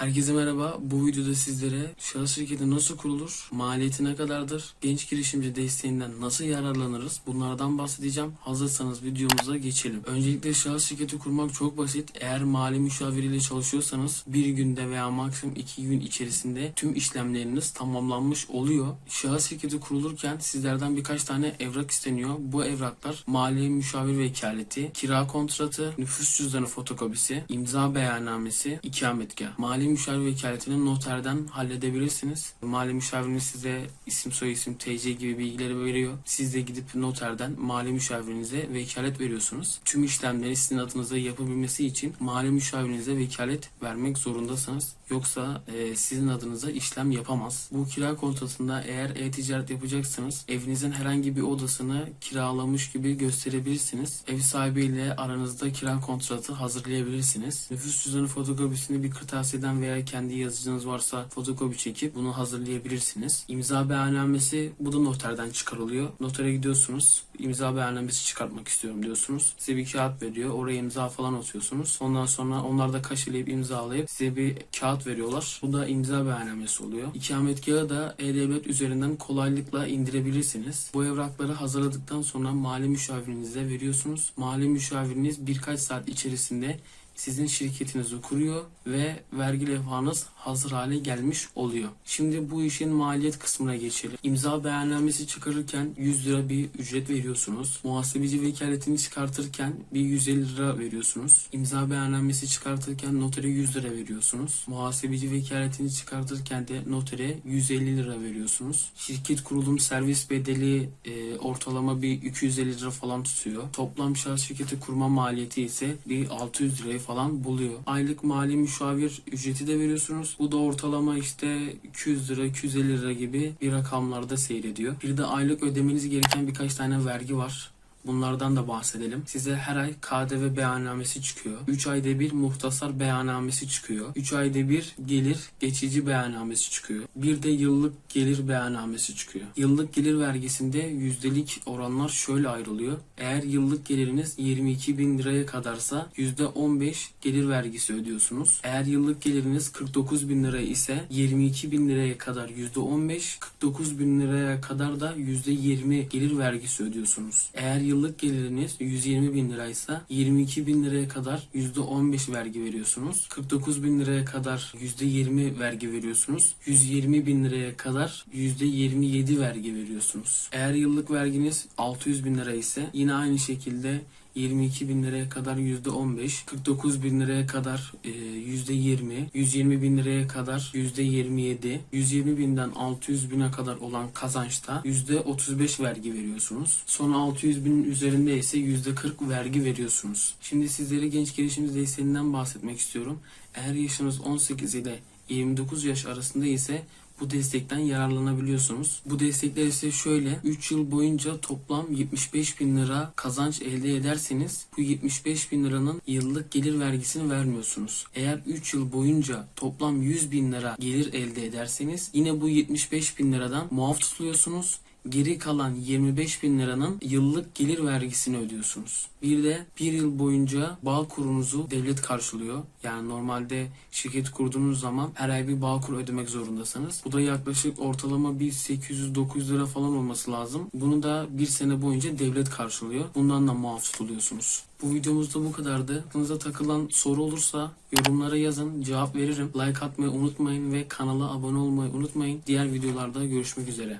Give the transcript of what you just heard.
Herkese merhaba. Bu videoda sizlere şahıs şirketi nasıl kurulur, maliyeti ne kadardır, genç girişimci desteğinden nasıl yararlanırız bunlardan bahsedeceğim. Hazırsanız videomuza geçelim. Öncelikle şahıs şirketi kurmak çok basit. Eğer mali müşaviriyle çalışıyorsanız bir günde veya maksimum iki gün içerisinde tüm işlemleriniz tamamlanmış oluyor. Şahıs şirketi kurulurken sizlerden birkaç tane evrak isteniyor. Bu evraklar mali müşavir vekaleti, kira kontratı, nüfus cüzdanı fotokopisi, imza beyannamesi, ikametgah. Mali müşavir vekaletini noterden halledebilirsiniz. Mali müşaviriniz size isim soyisim TC gibi bilgileri veriyor. Siz de gidip noterden mali müşavirinize vekalet veriyorsunuz. Tüm işlemleri sizin adınıza yapabilmesi için mali müşavirinize vekalet vermek zorundasınız. Yoksa e, sizin adınıza işlem yapamaz. Bu kira kontratında eğer e-ticaret yapacaksanız evinizin herhangi bir odasını kiralamış gibi gösterebilirsiniz. Ev sahibiyle aranızda kira kontratı hazırlayabilirsiniz. Nüfus cüzdanı fotokopisini bir kırtasiyeden veya kendi yazıcınız varsa fotokopi çekip bunu hazırlayabilirsiniz. İmza beyannamesi bu da noterden çıkarılıyor. Notere gidiyorsunuz. İmza beyannamesi çıkartmak istiyorum diyorsunuz. Size bir kağıt veriyor. Oraya imza falan atıyorsunuz. Ondan sonra onlar da kaşeleyip imzalayıp size bir kağıt veriyorlar. Bu da imza beyannamesi oluyor. İkametgahı da E-Devlet üzerinden kolaylıkla indirebilirsiniz. Bu evrakları hazırladıktan sonra mali müşavirinize veriyorsunuz. Mali müşaviriniz birkaç saat içerisinde sizin şirketinizi kuruyor ve vergi levhanız hazır hale gelmiş oluyor. Şimdi bu işin maliyet kısmına geçelim. İmza beyannamesi çıkarırken 100 lira bir ücret veriyorsunuz. Muhasebeci vekaletini çıkartırken bir 150 lira veriyorsunuz. İmza beyannamesi çıkartırken notere 100 lira veriyorsunuz. Muhasebeci vekaletini çıkartırken de notere 150 lira veriyorsunuz. Şirket kurulum servis bedeli e, ortalama bir 250 lira falan tutuyor. Toplam şahıs şirketi kurma maliyeti ise bir 600 lirayı falan buluyor. Aylık mali müşavir ücreti de veriyorsunuz. Bu da ortalama işte 200 lira, 250 lira gibi bir rakamlarda seyrediyor. Bir de aylık ödemeniz gereken birkaç tane vergi var. Bunlardan da bahsedelim. Size her ay KDV beyannamesi çıkıyor. 3 ayda bir muhtasar beyannamesi çıkıyor. 3 ayda bir gelir geçici beyannamesi çıkıyor. Bir de yıllık gelir beyannamesi çıkıyor. Yıllık gelir vergisinde yüzdelik oranlar şöyle ayrılıyor. Eğer yıllık geliriniz 22 bin liraya kadarsa %15 gelir vergisi ödüyorsunuz. Eğer yıllık geliriniz 49 bin lira ise 22 bin liraya kadar %15, 49 bin liraya kadar da %20 gelir vergisi ödüyorsunuz. Eğer yıllık geliriniz 120 bin liraysa 22 bin liraya kadar %15 vergi veriyorsunuz. 49 bin liraya kadar %20 vergi veriyorsunuz. 120 bin liraya kadar %27 vergi veriyorsunuz. Eğer yıllık verginiz 600 bin lira ise yine aynı şekilde 22 bin liraya kadar %15, 49 bin liraya kadar e, %20, 120 bin liraya kadar %27, 120 binden 600 bine kadar olan kazançta %35 vergi veriyorsunuz. Son 600 binin üzerinde ise %40 vergi veriyorsunuz. Şimdi sizlere genç girişimci desteğinden bahsetmek istiyorum. Eğer yaşınız 18 ile 29 yaş arasında ise bu destekten yararlanabiliyorsunuz. Bu destekler ise şöyle 3 yıl boyunca toplam 75 bin lira kazanç elde ederseniz bu 75 bin liranın yıllık gelir vergisini vermiyorsunuz. Eğer 3 yıl boyunca toplam 100 bin lira gelir elde ederseniz yine bu 75 bin liradan muaf tutuluyorsunuz geri kalan 25 bin liranın yıllık gelir vergisini ödüyorsunuz. Bir de bir yıl boyunca bağ kurunuzu devlet karşılıyor. Yani normalde şirket kurduğunuz zaman her ay bir bağ kur ödemek zorundasınız. Bu da yaklaşık ortalama bir 800-900 lira falan olması lazım. Bunu da bir sene boyunca devlet karşılıyor. Bundan da muaf tutuluyorsunuz. Bu videomuzda bu kadardı. Aklınıza takılan soru olursa yorumlara yazın. Cevap veririm. Like atmayı unutmayın ve kanala abone olmayı unutmayın. Diğer videolarda görüşmek üzere.